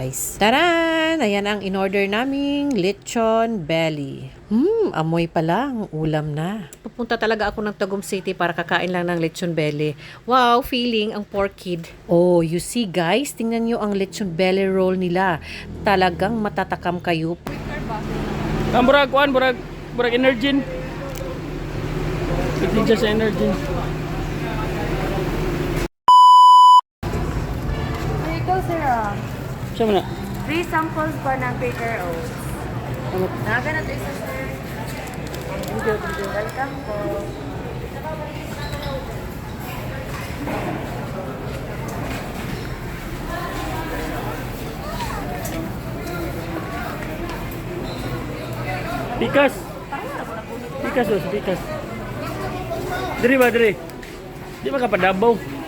Guys. Taran! Ayan ang in-order naming lechon belly. Hmm, amoy pa lang. Ulam na. Pupunta talaga ako ng Tagum City para kakain lang ng lechon belly. Wow, feeling ang pork kid. Oh, you see guys, tingnan nyo ang lechon belly roll nila. Talagang matatakam kayo. Ang burag kuan, burag burag energy. Ito just energy. Siya mo na. Three samples pa ng Quaker Oats. Naga na ito isa, sir. Thank you, thank you. Welcome po. Pikas. Pikas dos, pikas. Diri ba diri? Di ba kapadabaw?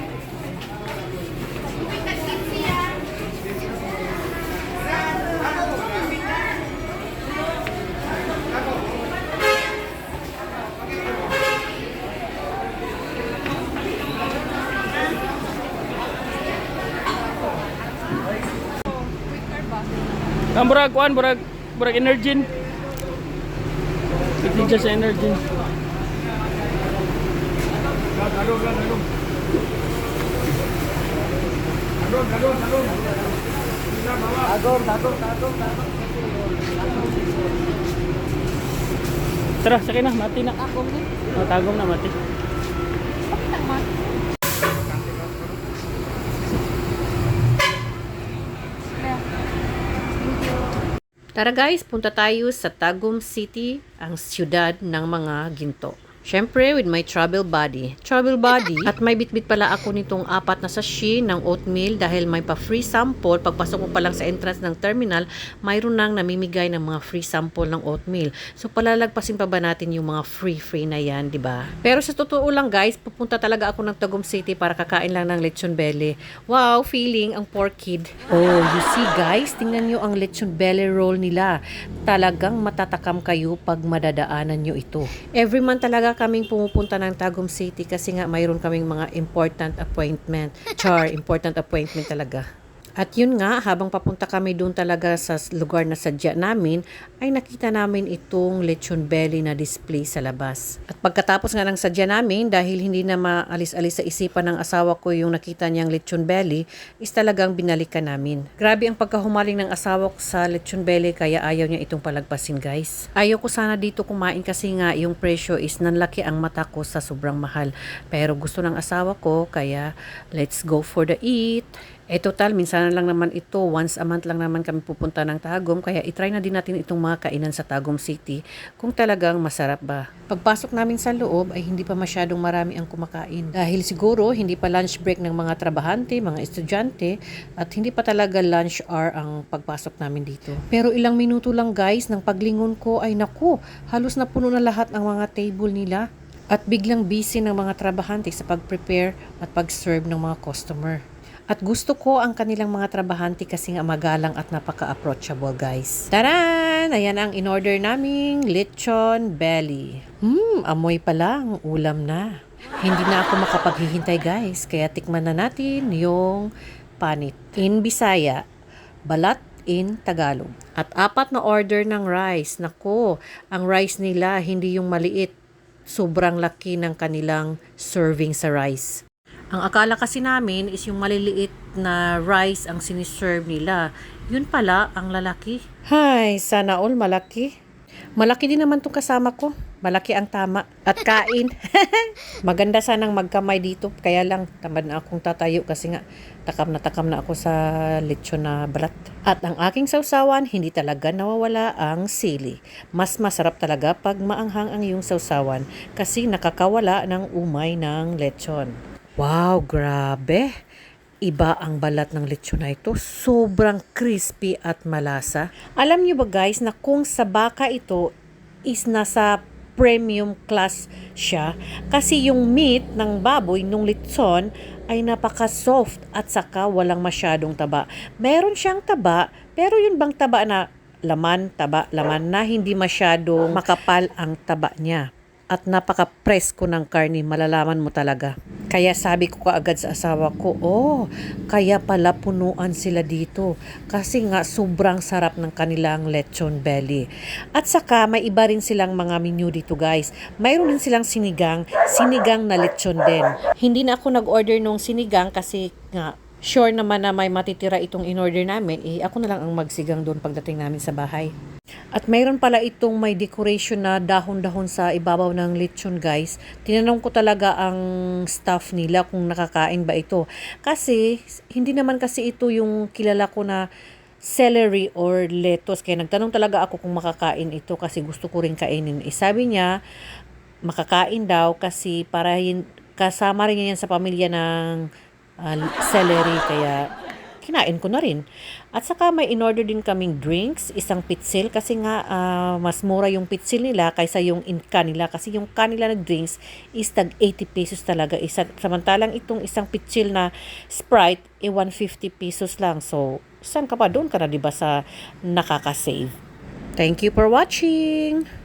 Ang burag kuan, burag burag energy. Ito just energy. Tara, sakay na, mati na. Tagom na. Oh, tagom na, mati. Tara guys, punta tayo sa Tagum City, ang siyudad ng mga ginto. Siyempre, with my travel body. Travel body. At may bitbit pala ako nitong apat na sashi ng oatmeal dahil may pa-free sample. Pagpasok mo pa lang sa entrance ng terminal, mayroon nang namimigay ng mga free sample ng oatmeal. So, palalagpasin pa ba natin yung mga free-free na yan, di ba? Pero sa totoo lang guys, pupunta talaga ako ng Tagum City para kakain lang ng lechon belly. Wow, feeling ang pork kid. Oh, you see guys, tingnan nyo ang lechon belly roll nila. Talagang matatakam kayo pag madadaanan nyo ito. Every month talaga kaming pumupunta ng Tagum City kasi nga mayroon kaming mga important appointment. Char, important appointment talaga. At yun nga, habang papunta kami doon talaga sa lugar na sadya namin, ay nakita namin itong lechon belly na display sa labas. At pagkatapos nga ng sadya namin, dahil hindi na maalis-alis sa isipan ng asawa ko yung nakita niyang lechon belly, is talagang binalikan namin. Grabe ang pagkahumaling ng asawa ko sa lechon belly kaya ayaw niya itong palagpasin guys. Ayaw ko sana dito kumain kasi nga yung presyo is nanlaki ang mata ko sa sobrang mahal. Pero gusto ng asawa ko kaya let's go for the eat. Eh total, minsan lang naman ito, once a month lang naman kami pupunta ng Tagum, kaya itry na din natin itong mga kainan sa Tagum City kung talagang masarap ba. Pagpasok namin sa loob ay hindi pa masyadong marami ang kumakain. Dahil siguro hindi pa lunch break ng mga trabahante, mga estudyante, at hindi pa talaga lunch hour ang pagpasok namin dito. Pero ilang minuto lang guys, ng paglingon ko ay naku, halos na puno na lahat ang mga table nila. At biglang busy ng mga trabahante sa pag-prepare at pag-serve ng mga customer. At gusto ko ang kanilang mga trabahante kasi nga magalang at napaka-approachable guys. Taran! Ayan ang in-order naming lechon belly. Hmm, amoy pa lang. Ulam na. Hindi na ako makapaghihintay guys. Kaya tikman na natin yung panit. In Bisaya, balat in Tagalog. At apat na order ng rice. Nako, ang rice nila hindi yung maliit. Sobrang laki ng kanilang serving sa rice. Ang akala kasi namin is yung maliliit na rice ang siniserve nila. Yun pala ang lalaki. Hay, sana all malaki. Malaki din naman tong kasama ko. Malaki ang tama. At kain. Maganda sanang magkamay dito. Kaya lang, tamad na akong tatayo kasi nga takam na takam na ako sa lechon na balat. At ang aking sausawan, hindi talaga nawawala ang sili. Mas masarap talaga pag maanghang ang iyong sausawan kasi nakakawala ng umay ng lechon. Wow, grabe! Iba ang balat ng lechon na ito. Sobrang crispy at malasa. Alam niyo ba guys na kung sa baka ito is nasa premium class siya kasi yung meat ng baboy nung lechon ay napaka-soft at saka walang masyadong taba. Meron siyang taba, pero yun bang taba na laman, taba, laman na hindi masyadong makapal ang taba niya. At napaka-presko ng karni, malalaman mo talaga. Kaya sabi ko kaagad sa asawa ko, oh, kaya pala punuan sila dito. Kasi nga sobrang sarap ng kanilang lechon belly. At saka may iba rin silang mga menu dito guys. Mayroon din silang sinigang, sinigang na lechon din. Hindi na ako nag-order nung sinigang kasi nga sure naman na may matitira itong in-order namin, eh ako na lang ang magsigang doon pagdating namin sa bahay. At mayroon pala itong may decoration na dahon-dahon sa ibabaw ng lechon guys. Tinanong ko talaga ang staff nila kung nakakain ba ito. Kasi hindi naman kasi ito yung kilala ko na celery or lettuce. Kaya nagtanong talaga ako kung makakain ito kasi gusto ko rin kainin. Eh, sabi niya, makakain daw kasi para kasama rin yan sa pamilya ng ah, celery. Kaya kinain ko na rin. At saka may in-order din kaming drinks, isang pitsil kasi nga ah, mas mura yung pitsil nila kaysa yung in nila kasi yung kanila na drinks is tag 80 pesos talaga isa samantalang itong isang pitsil na Sprite eh 150 pesos lang. So, saan ka pa doon ka na 'di ba sa nakaka-save. Thank you for watching.